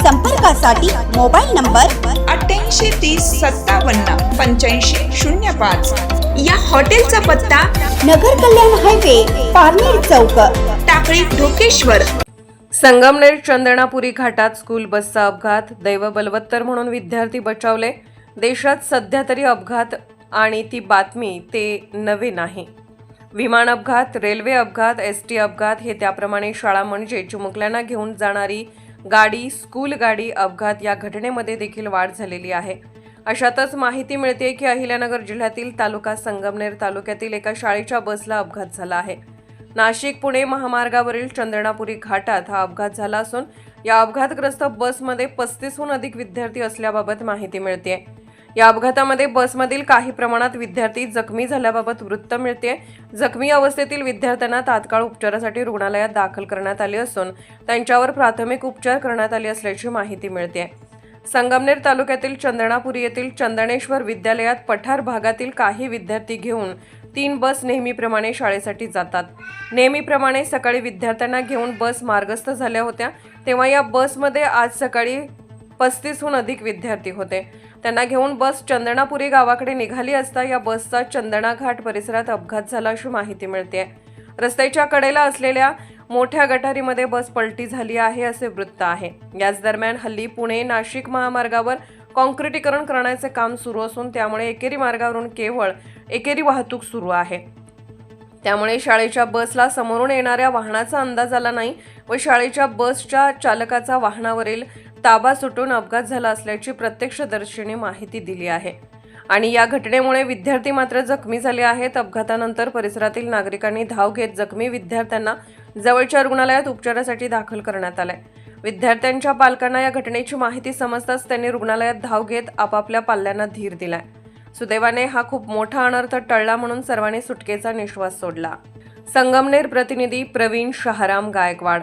संपर्कासाठी mobile number अठ्ठ्याऐंशी तीस सत्तावन्न पंच्याऐंशी शून्य पाच. या हॉटेलचा पत्ता नगर कल्याण हायवे पारनेर चौक. टाकळी ढोकेश्वर. संगमनेर चंदनापुरी घाटात स्कूल बसचा अपघात. दैव बलवत्तर म्हणून विद्यार्थी बचावले. देशात सध्या तरी अपघात आणि ती बातमी ते नवे नाही. विमान अपघात रेल्वे अपघात एस टी अपघात हे त्याप्रमाणे शाळा म्हणजे चिमुकल्यांना घेऊन जाणारी गाडी स्कूल गाडी अपघात या घटनेमध्ये देखील वाढ झालेली आहे. अशातच माहिती मिळते की अहिल्यानगर जिल्ह्यातील तालुका संगमनेर तालुक्यातील एका शाळेच्या बसला अपघात झाला आहे. नाशिक पुणे महामार्गावरील चंद्रणापुरी घाटात हा अपघात झाला असून या अपघातग्रस्त बसमध्ये पस्तीसहून अधिक विद्यार्थी असल्याबाबत माहिती मिळते या अपघातामध्ये बसमधील काही प्रमाणात विद्यार्थी जखमी झाल्याबाबत वृत्त मिळते जखमी अवस्थेतील विद्यार्थ्यांना तात्काळ उपचारासाठी रुग्णालयात दाखल करण्यात आले असून त्यांच्यावर प्राथमिक उपचार करण्यात आले असल्याची माहिती मिळते संगमनेर तालुक्यातील चंदनापुरी येथील चंदनेश्वर विद्यालयात पठार भागातील काही विद्यार्थी घेऊन तीन बस नेहमीप्रमाणे शाळेसाठी जातात. नेहमीप्रमाणे सकाळी विद्यार्थ्यांना घेऊन बस मार्गस्थ झाल्या होत्या. तेव्हा या बसमध्ये आज सकाळी पस्तीसहून अधिक विद्यार्थी होते. त्यांना घेऊन बस चंदनापुरी गावाकडे निघाली असता या बसचा चंदना घाट परिसरात अपघात झाला अशी माहिती मिळते रस्त्याच्या कडेला असलेल्या मोठ्या गटारीमध्ये बस पलटी झाली आहे असे वृत्त आहे. याच दरम्यान हल्ली पुणे नाशिक महामार्गावर कॉन्क्रिटीकरण करण्याचे काम सुरू असून त्यामुळे एकेरी मार्गावरून केवळ एकेरी वाहतूक सुरू आहे. त्यामुळे शाळेच्या बसला समोरून येणाऱ्या वाहनाचा अंदाज आला नाही व शाळेच्या बसच्या चालकाचा वाहनावरील ताबा सुटून अपघात झाला असल्याची प्रत्यक्षदर्शीने माहिती दिली आहे. आणि या घटनेमुळे विद्यार्थी मात्र जखमी झाले आहेत. अपघातानंतर परिसरातील नागरिकांनी धाव घेत जखमी विद्यार्थ्यांना जवळच्या रुग्णालयात उपचारासाठी दाखल करण्यात आलंय. विद्यार्थ्यांच्या पालकांना या घटनेची माहिती समजताच त्यांनी रुग्णालयात धाव घेत आपापल्या पाल्यांना धीर दिलाय. सुदैवाने हा खूप मोठा अनर्थ टळला म्हणून सर्वांनी सुटकेचा निश्वास सोडला. संगमनेर प्रतिनिधी प्रवीण शहाराम गायकवाड.